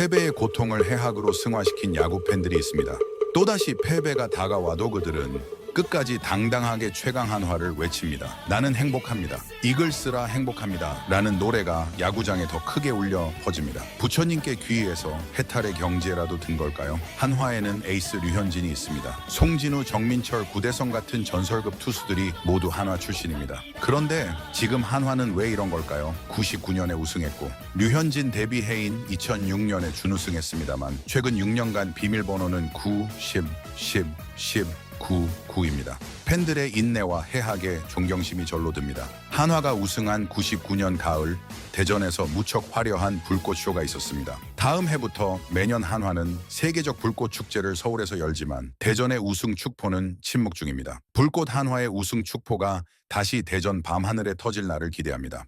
패배의 고통을 해학으로 승화시킨 야구 팬들이 있습니다. 또다시 패배가 다가와도 그들은 끝까지 당당하게 최강 한화를 외칩니다. 나는 행복합니다. 이글스라 행복합니다. 라는 노래가 야구장에 더 크게 울려 퍼집니다. 부처님께 귀의해서 해탈의 경지에라도 든 걸까요? 한화에는 에이스 류현진이 있습니다. 송진우, 정민철, 구대성 같은 전설급 투수들이 모두 한화 출신입니다. 그런데 지금 한화는 왜 이런 걸까요? 99년에 우승했고 류현진 데뷔 해인 2006년에 준우승했습니다만 최근 6년간 비밀번호는 9, 10, 10, 10, 9, 9입니다. 팬들의 인내와 해학에 존경심이 절로 듭니다. 한화가 우승한 99년 가을 대전에서 무척 화려한 불꽃쇼가 있었습니다. 다음 해부터 매년 한화는 세계적 불꽃 축제를 서울에서 열지만 대전의 우승 축포는 침묵 중입니다. 불꽃 한화의 우승 축포가 다시 대전 밤하늘에 터질 날을 기대합니다.